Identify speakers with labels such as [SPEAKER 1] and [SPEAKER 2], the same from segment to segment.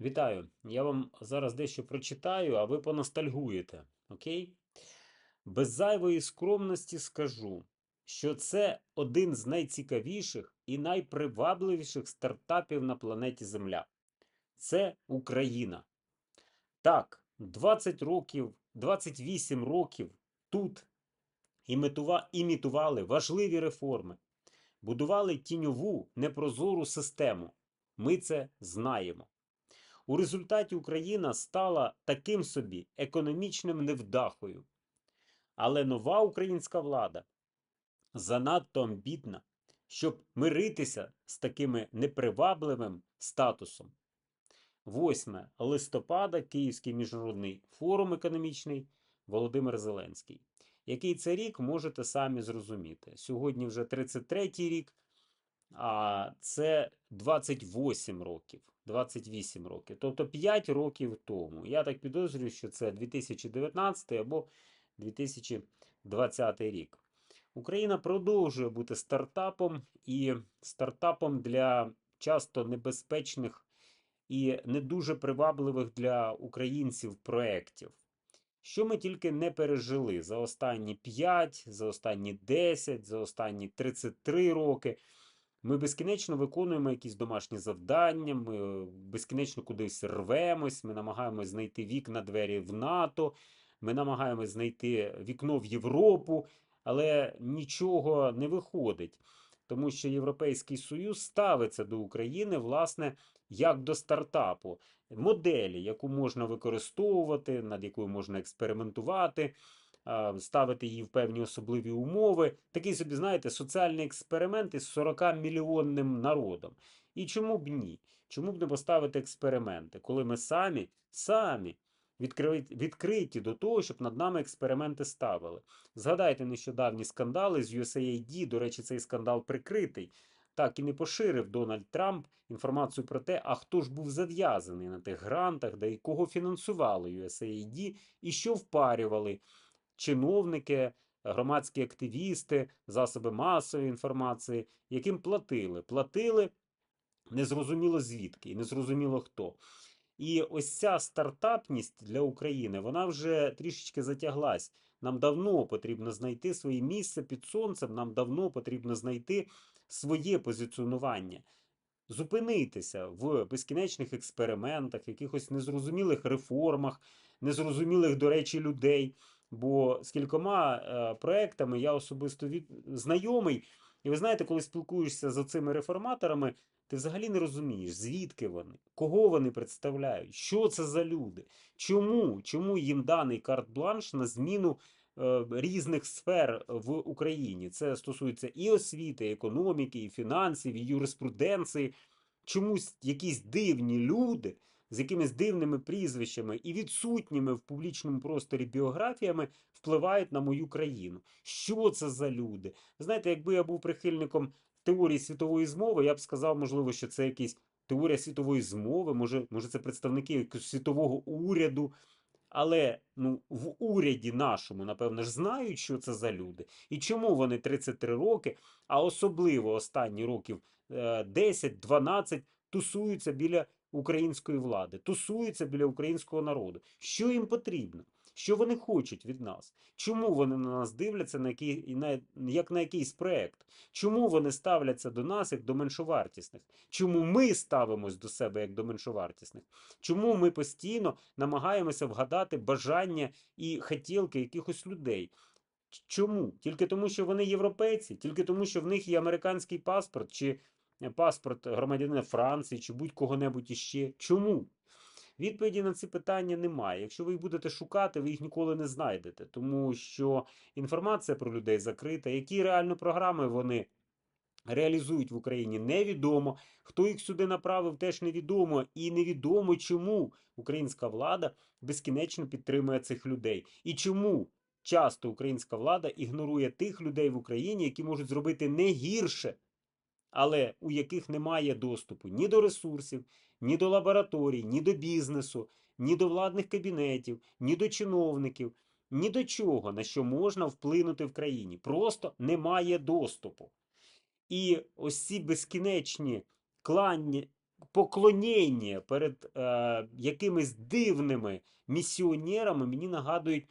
[SPEAKER 1] Вітаю! Я вам зараз дещо прочитаю, а ви поностальгуєте. Окей? Без зайвої скромності скажу, що це один з найцікавіших і найпривабливіших стартапів на планеті Земля. Це Україна. Так, 20 років, 28 років тут імітували важливі реформи, будували тіньову непрозору систему. Ми це знаємо. У результаті Україна стала таким собі економічним невдахою. Але нова українська влада занадто амбітна, щоб миритися з такими непривабливим статусом. 8 листопада Київський міжнародний форум економічний Володимир Зеленський. Який це рік, можете самі зрозуміти. Сьогодні вже 33-й рік, а це 28 років. 28 років. Тобто 5 років тому. Я так підозрюю, що це 2019 або 2020 рік. Україна продовжує бути стартапом і стартапом для часто небезпечних і не дуже привабливих для українців проєктів. Що ми тільки не пережили за останні 5, за останні 10, за останні 33 роки. Ми безкінечно виконуємо якісь домашні завдання, ми безкінечно кудись рвемось, ми намагаємось знайти вікна двері в НАТО, ми намагаємось знайти вікно в Європу, але нічого не виходить. Тому що Європейський Союз ставиться до України, власне, як до стартапу, моделі, яку можна використовувати, над якою можна експериментувати, ставити її в певні особливі умови. Такий собі, знаєте, соціальний експеримент із 40 мільйонним народом. І чому б ні? Чому б не поставити експерименти, коли ми самі, самі відкриті до того, щоб над нами експерименти ставили. Згадайте нещодавні скандали з USAID, до речі, цей скандал прикритий. Так і не поширив Дональд Трамп інформацію про те, а хто ж був зав'язаний на тих грантах, де і кого фінансували USAID, і що впарювали чиновники, громадські активісти, засоби масової інформації, яким платили. Платили незрозуміло звідки і незрозуміло хто. І ось ця стартапність для України, вона вже трішечки затяглась. Нам давно потрібно знайти своє місце під сонцем, нам давно потрібно знайти своє позиціонування. Зупинитися в безкінечних експериментах, якихось незрозумілих реформах, незрозумілих, до речі, людей. Бо з кількома е, проектами я особисто від... знайомий. І ви знаєте, коли спілкуєшся з цими реформаторами, ти взагалі не розумієш, звідки вони, кого вони представляють, що це за люди, чому, чому їм даний карт-бланш на зміну е, різних сфер в Україні. Це стосується і освіти, і економіки, і фінансів, і юриспруденції. Чомусь якісь дивні люди з якимись дивними прізвищами і відсутніми в публічному просторі біографіями впливають на мою країну. Що це за люди? Знаєте, якби я був прихильником теорії світової змови, я б сказав, можливо, що це якась теорія світової змови, може, може це представники якогось світового уряду. Але ну, в уряді нашому, напевно ж, знають, що це за люди, і чому вони 33 роки, а особливо останні років е, 10-12 тусуються біля української влади, тусуються біля українського народу. Що їм потрібно? Що вони хочуть від нас? Чому вони на нас дивляться на який, на, як на якийсь проект? Чому вони ставляться до нас як до меншовартісних? Чому ми ставимось до себе як до меншовартісних? Чому ми постійно намагаємося вгадати бажання і хотілки якихось людей? Чому? Тільки тому, що вони європейці, тільки тому, що в них є американський паспорт, чи паспорт громадянина Франції, чи будь-кого-небудь іще. Чому? Відповіді на ці питання немає. Якщо ви їх будете шукати, ви їх ніколи не знайдете, тому що інформація про людей закрита, які реально програми вони реалізують в Україні, невідомо. Хто їх сюди направив, теж невідомо. І невідомо, чому українська влада безкінечно підтримує цих людей. І чому часто українська влада ігнорує тих людей в Україні, які можуть зробити не гірше, але у яких немає доступу ні до ресурсів, ні до лабораторій, ні до бізнесу, ні до владних кабінетів, ні до чиновників, ні до чого, на що можна вплинути в країні. Просто немає доступу. І ось ці безкінечні клання, поклоніння перед е, якимись дивними місіонерами мені нагадують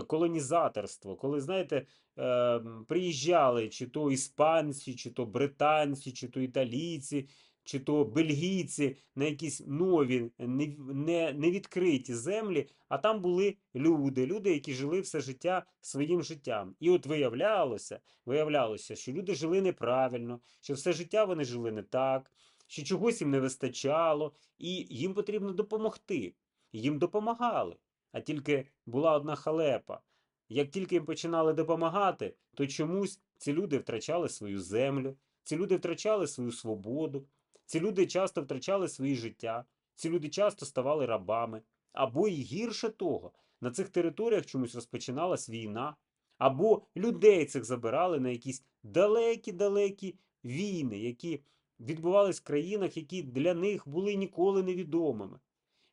[SPEAKER 1] колонізаторство. Коли, знаєте, е, приїжджали чи то іспанці, чи то британці, чи то італійці, чи то бельгійці на якісь нові, не, не, невідкриті землі, а там були люди, люди, які жили все життя своїм життям. І от виявлялося, виявлялося, що люди жили неправильно, що все життя вони жили не так, що чогось їм не вистачало, і їм потрібно допомогти. Їм допомагали. А тільки була одна халепа. Як тільки їм починали допомагати, то чомусь ці люди втрачали свою землю, ці люди втрачали свою свободу, ці люди часто втрачали свої життя, ці люди часто ставали рабами. Або і гірше того, на цих територіях чомусь розпочиналась війна, або людей цих забирали на якісь далекі-далекі війни, які відбувались в країнах, які для них були ніколи невідомими.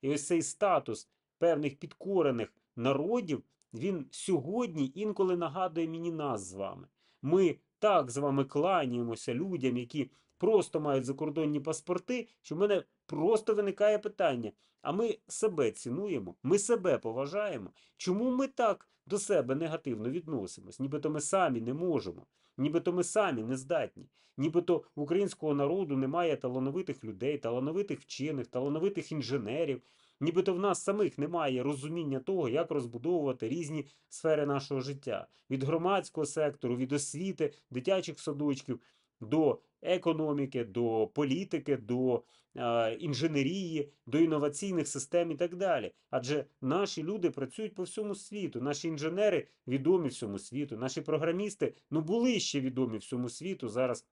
[SPEAKER 1] І ось цей статус певних підкорених народів, він сьогодні інколи нагадує мені нас з вами. Ми так з вами кланяємося людям, які просто мають закордонні паспорти, що в мене просто виникає питання: а ми себе цінуємо, ми себе поважаємо. Чому ми так до себе негативно відносимось? Нібито ми самі не можемо, нібито ми самі не здатні, нібито українського народу немає талановитих людей, талановитих вчених, талановитих інженерів. Нібито в нас самих немає розуміння того, як розбудовувати різні сфери нашого життя від громадського сектору, від освіти, дитячих садочків до економіки, до політики, до е, інженерії, до інноваційних систем і так далі. Адже наші люди працюють по всьому світу. Наші інженери відомі всьому світу, наші програмісти ну були ще відомі всьому світу. Зараз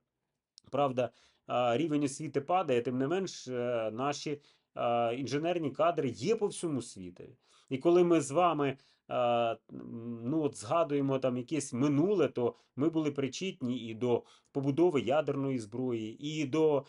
[SPEAKER 1] правда рівень освіти падає, тим не менш, е, наші інженерні кадри є по всьому світу. І коли ми з вами ну, от згадуємо там якесь минуле, то ми були причетні і до побудови ядерної зброї, і до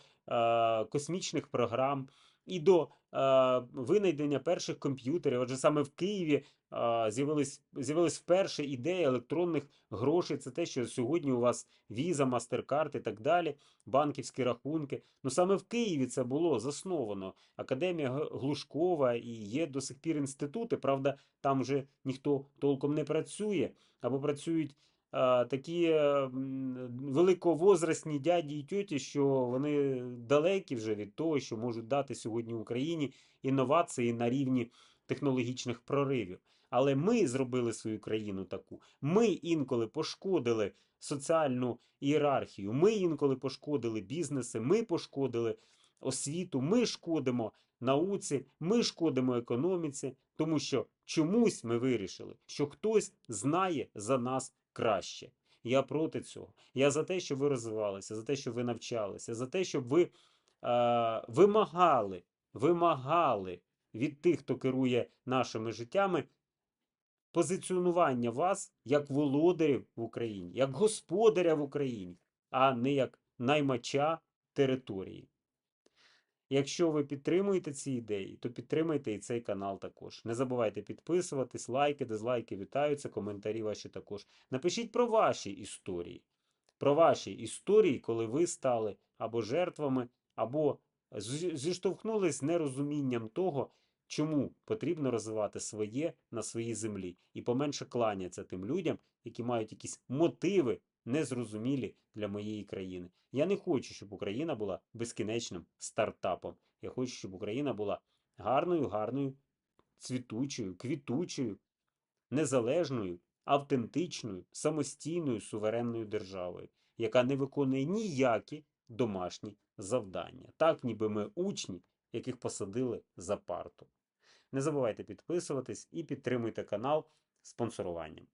[SPEAKER 1] космічних програм, і до а, винайдення перших комп'ютерів. Отже, саме в Києві а, з'явилась з'явилась вперше ідея електронних грошей. Це те, що сьогодні у вас віза, мастеркард і так далі, банківські рахунки. Ну саме в Києві це було засновано. Академія Глушкова і є до сих пір інститути. Правда, там вже ніхто толком не працює, або працюють. Такі е, великовозрастні дяді і тьоті, що вони далекі вже від того, що можуть дати сьогодні Україні інновації на рівні технологічних проривів. Але ми зробили свою країну таку. Ми інколи пошкодили соціальну ієрархію, ми інколи пошкодили бізнеси, ми пошкодили освіту, ми шкодимо науці, ми шкодимо економіці, тому що чомусь ми вирішили, що хтось знає за нас краще. Я проти цього. Я за те, щоб ви розвивалися, за те, щоб ви навчалися, за те, щоб ви е, вимагали, вимагали від тих, хто керує нашими життями, позиціонування вас як володарів в Україні, як господаря в Україні, а не як наймача території. Якщо ви підтримуєте ці ідеї, то підтримайте і цей канал також. Не забувайте підписуватись, лайки, дизлайки вітаються, коментарі ваші також. Напишіть про ваші історії. Про ваші історії, коли ви стали або жертвами, або зіштовхнулись з нерозумінням того, чому потрібно розвивати своє на своїй землі, і поменше кланяться тим людям, які мають якісь мотиви незрозумілі для моєї країни. Я не хочу, щоб Україна була безкінечним стартапом. Я хочу, щоб Україна була гарною, гарною, цвітучою, квітучою, незалежною, автентичною, самостійною суверенною державою, яка не виконує ніякі домашні завдання. Так, ніби ми учні, яких посадили за парту. Не забувайте підписуватись і підтримуйте канал спонсоруванням.